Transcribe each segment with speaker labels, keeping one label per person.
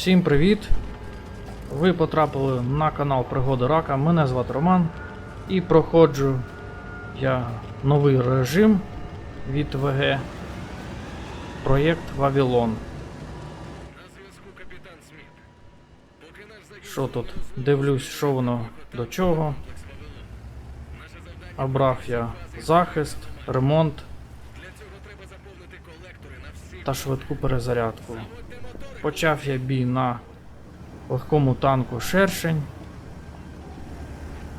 Speaker 1: Всім привіт! Ви потрапили на канал Пригоди Рака. Мене звати Роман. І проходжу я новий режим від ВГ. Проєкт Вавилон. Що тут? Дивлюсь, що воно до чого. Обрав я захист, ремонт та швидку перезарядку. Почав я бій на легкому танку Шершень.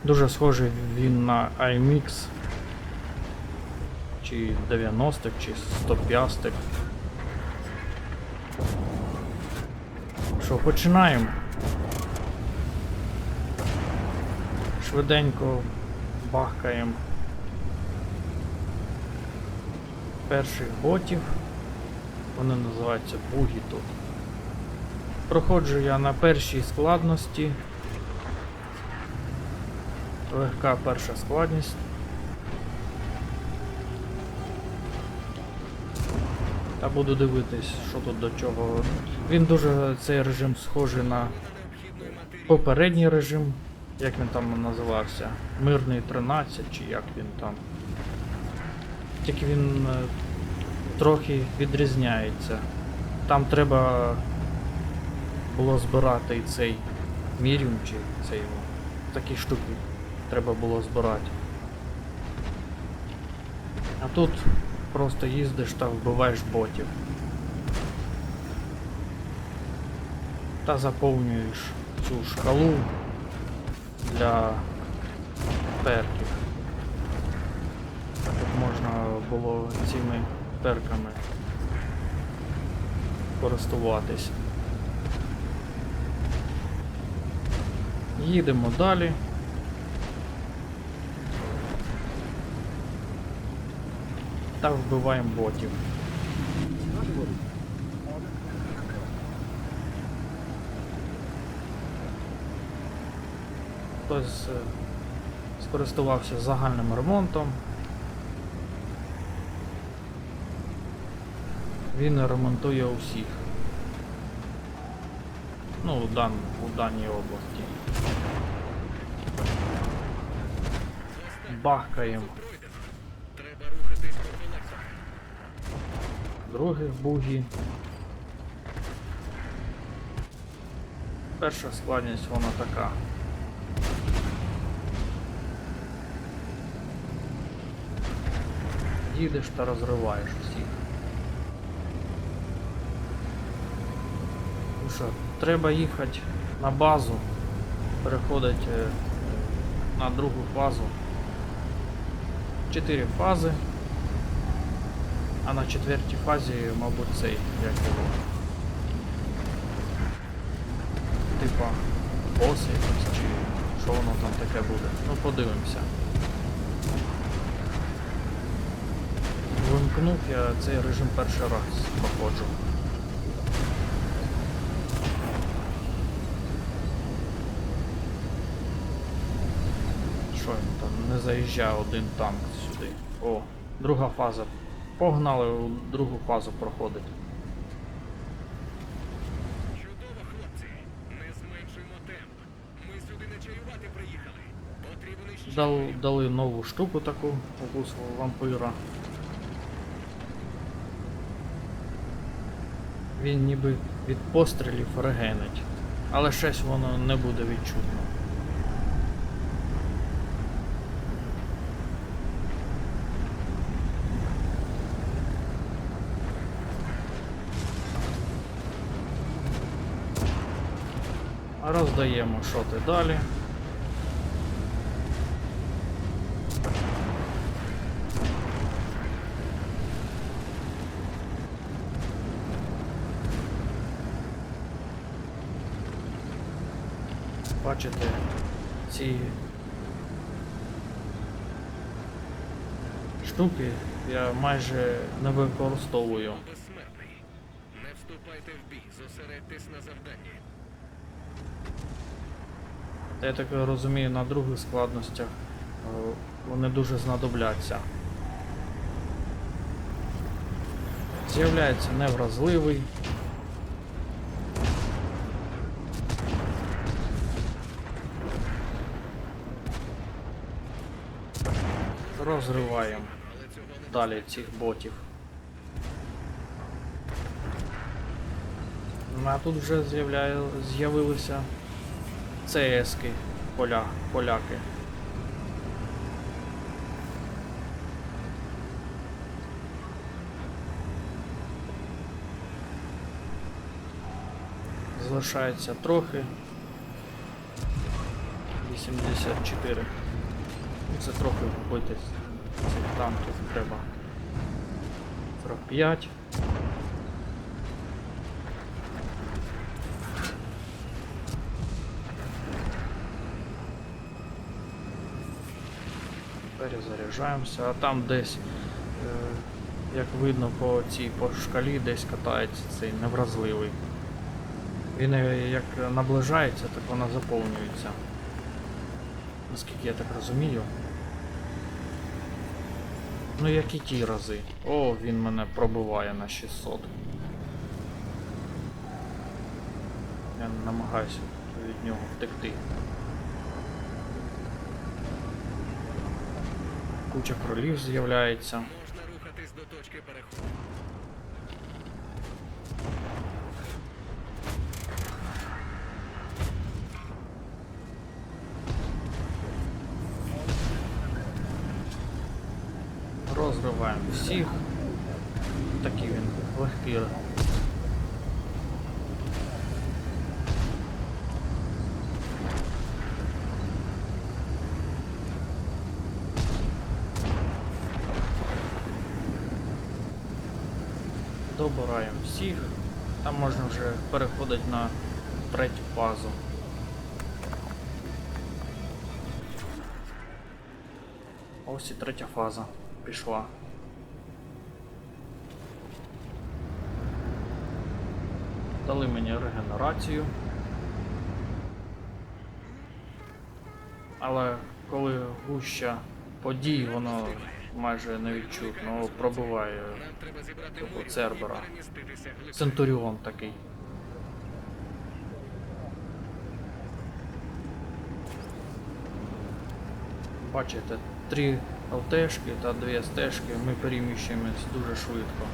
Speaker 1: Дуже схожий він на IMX. Чи 90 чи 105 Що, починаємо. Швиденько бахкаємо перших ботів. Вони називаються бугі тут. Проходжу я на першій складності. Легка перша складність. Та буду дивитись, що тут до чого. Він дуже цей режим схожий на попередній режим, як він там називався. Мирний 13 чи як він там. Тільки він е, трохи відрізняється. Там треба було збирати і цей міріум чи цей о, такі штуки треба було збирати. А тут просто їздиш та вбиваєш ботів. Та заповнюєш цю шкалу для перків. Щоб можна було цими перками користуватись. Їдемо далі. Та вбиваємо ботів. Хтось е, скористувався загальним ремонтом. Він ремонтує усіх. Ну, у, дан, у даній області. Бахкаємо
Speaker 2: колекторах.
Speaker 1: других бугі. Перша складність вона така. Їдеш та розриваєш всіх. Ну що, треба їхати на базу, переходити е, на другу фазу. Чотири фази. А на четвертій фазі, мабуть, цей, як його. Типа бос якийсь чи що воно там таке буде. Ну подивимося. Вимкнув я цей режим перший раз проходжу. Що він там не заїжджає один танк сюди. О, друга фаза. Погнали у другу фазу проходить.
Speaker 2: Чудово, хлопці. Не зменшуємо темп. Ми сюди не чаювати приїхали. Потрібен іще.
Speaker 1: Дал, дали нову штуку таку, укус вампира. Він ніби від пострілів регенить, але щось воно не буде відчутно. А Роздаємо шоти далі. Бачите, ці штуки я майже не використовую.
Speaker 2: Безсмертний. Не вступайте в бій. Зосередьтесь на завданні
Speaker 1: я так розумію, на других складностях е, вони дуже знадобляться. З'являється невразливий. Розриваємо далі цих ботів. Ну, а тут вже з'явилися ЦСки, поля, поляки. Залишається трохи. 84. Ну, Це трохи вбити цих танків треба. 45. Перезаряджаємося, а там десь, е, як видно по цій по шкалі, десь катається цей невразливий. Він е, як наближається, так вона заповнюється. Наскільки я так розумію. Ну як і ті рази. О, він мене пробиває на 600. Я намагаюся від нього втекти. Куча кролів з'являється.
Speaker 2: Можна рухатись до точки переходу.
Speaker 1: Розриваємо всіх. Такий він легкий. Добираємо всіх. Там можна вже переходити на третю фазу. Ось і третя фаза пішла. Дали мені регенерацію. Але коли гуща подій, воно майже невідчутно пробиває
Speaker 2: Нам треба зібрати
Speaker 1: Цербера.
Speaker 2: і переміститися глибше.
Speaker 1: Центуріон такий. Бачите, три ЛТшки та дві стежки ми переміщуємось дуже швидко.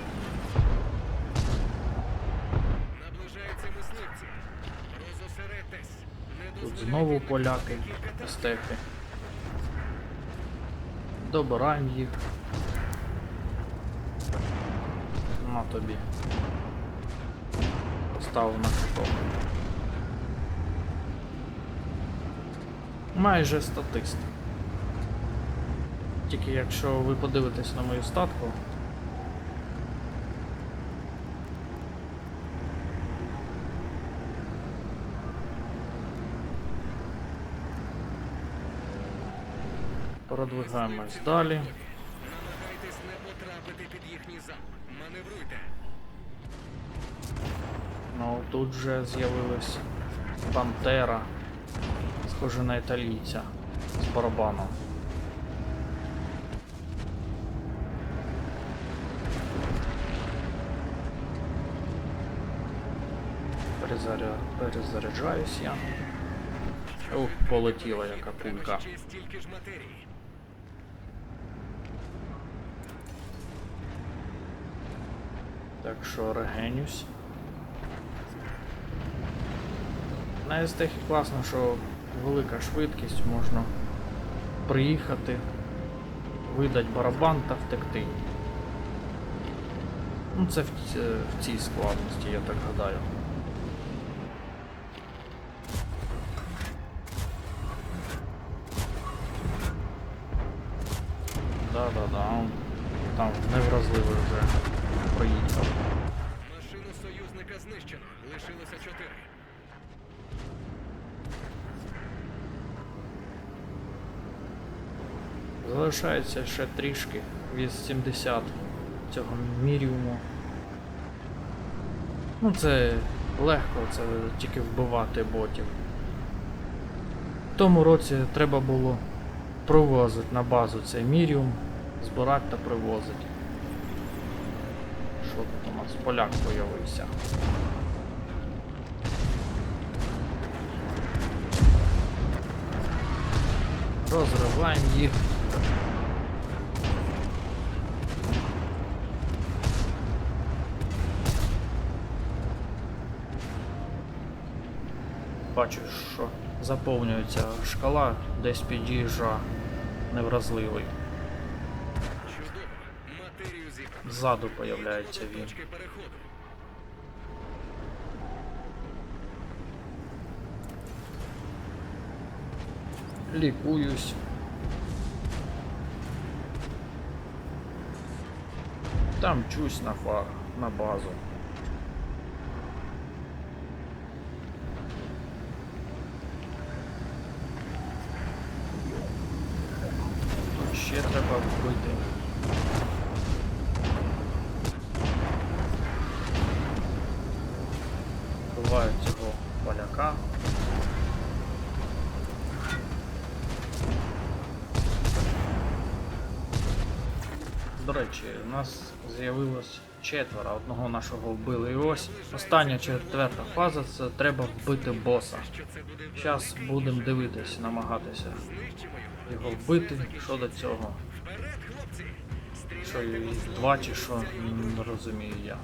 Speaker 1: Тут знову поляки степи. Добираємо їх. На тобі. Поставив на каток. Майже статист. Тільки якщо ви подивитесь на мою статку, продвигаємось далі.
Speaker 2: Намагайтесь не потрапити під їхній залп. Маневруйте.
Speaker 1: Ну тут вже з'явилась Пантера, схожа на італійця з барабаном. Перезаря... Перезаряджаюсь я. Ух, полетіла яка
Speaker 2: Треба
Speaker 1: Так що регенюсь. На естехі класно, що велика швидкість, можна приїхати, видати барабан та втекти. Ну це в, в цій складності, я так гадаю.
Speaker 2: Союзника знищено. Лишилося чотири.
Speaker 1: Залишається ще трішки від 70 цього міріуму. Ну це легко, це тільки вбивати ботів. В тому році треба було привозити на базу цей міріум, збирати та привозити. З поляк з'явився. Розриваємо їх. Бачу, що заповнюється шкала, десь під'їжджа невразливий. Ззаду появляється
Speaker 2: До
Speaker 1: він.
Speaker 2: точки переходу.
Speaker 1: Лікуюсь. Там чусь на фар, на базу. Бувають цього поляка. До речі, у нас з'явилось четверо, одного нашого вбили. І ось остання четверта фаза це треба вбити боса. Зараз будемо дивитись, намагатися
Speaker 2: його.
Speaker 1: вбити. Що до цього? Що їх два чи що, не розумію я.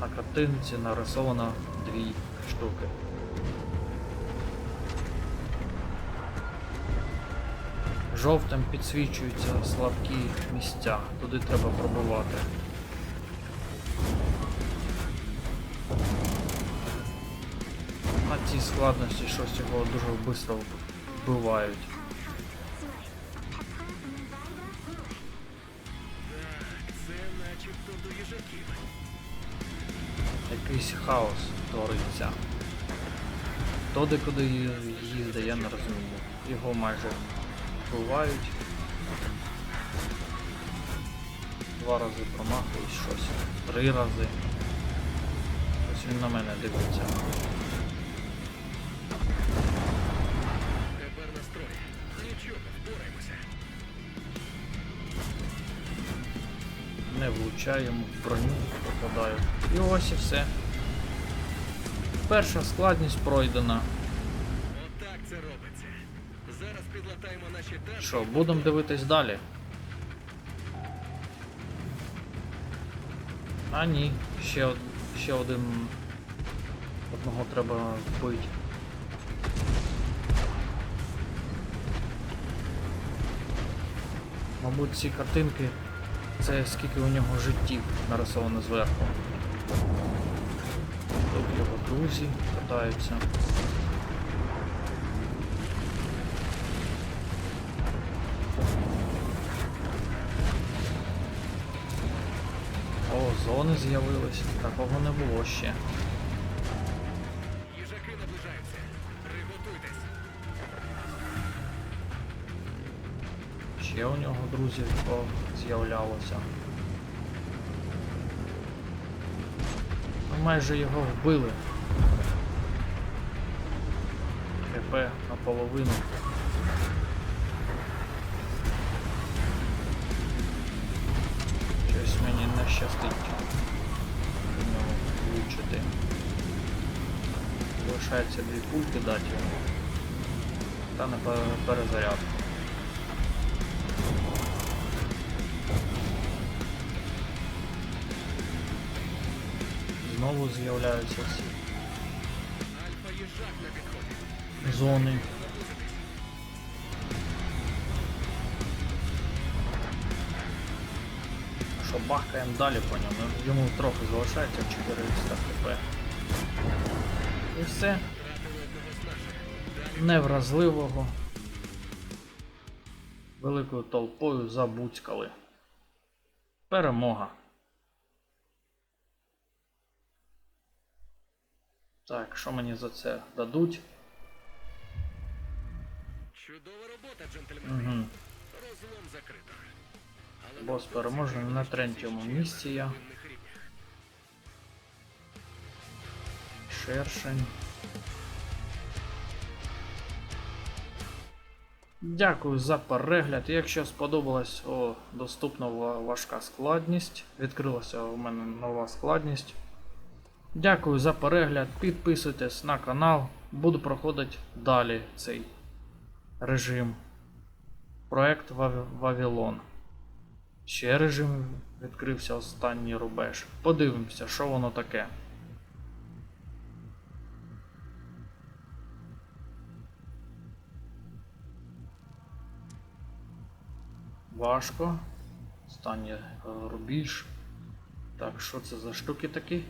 Speaker 1: На картинці нарисовано дві штуки. Жовтим підсвічуються слабкі місця, туди треба пробувати. На цій складності щось його дуже швидко вбивають. Якийсь хаос твориться. Туди, куди їздить, я не розумію. Його майже вбивають. Два рази промахують щось. Три рази. Ось він на мене дивиться.
Speaker 2: Тепер настрой. Нічого, впораємося.
Speaker 1: Не влучаю йому в броню, попадаю. І ось і все. Перша складність пройдена.
Speaker 2: Отак це робиться. Зараз підлатаємо наші.
Speaker 1: Що, будемо дивитись далі? А ні, ще, ще один. Одного треба вбити. Мабуть, ці картинки це скільки у нього життів нарисовано зверху. Тут його друзі катаються. О, зони з'явились. Такого не було ще.
Speaker 2: Їжаки наближаються. Приготуйтесь.
Speaker 1: Ще у нього друзів з'являлося. Майже його вбили. ХП наполовину. Щось мені не щастить нього влучити. Залишається дві пульки дати йому. Та не перезарядку. Знову з'являються ці зони. Що бахкаємо далі по ньому. Йому трохи залишається 400 хп. І все. Невразливого. Великою толпою забуцькали. Перемога. Так, що мені за це дадуть?
Speaker 2: чудова робота, джентльмени.
Speaker 1: Угу.
Speaker 2: Розлом закрито.
Speaker 1: Бос переможений на третьому місці я. Шершень. Дякую за перегляд. Якщо сподобалась о, доступна важка складність. Відкрилася у мене нова складність. Дякую за перегляд. Підписуйтесь на канал. Буду проходити далі цей режим. Проект Вавилон. Ще режим відкрився останній рубеж. Подивимося, що воно таке. Важко. Останній е, рубіж. Так, що це за штуки такі?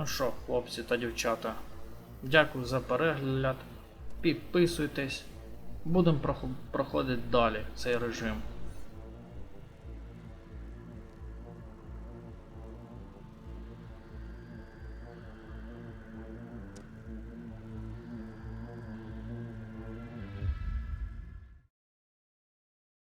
Speaker 1: Ну що, хлопці та дівчата, дякую за перегляд. Підписуйтесь. Будемо проходити далі цей режим.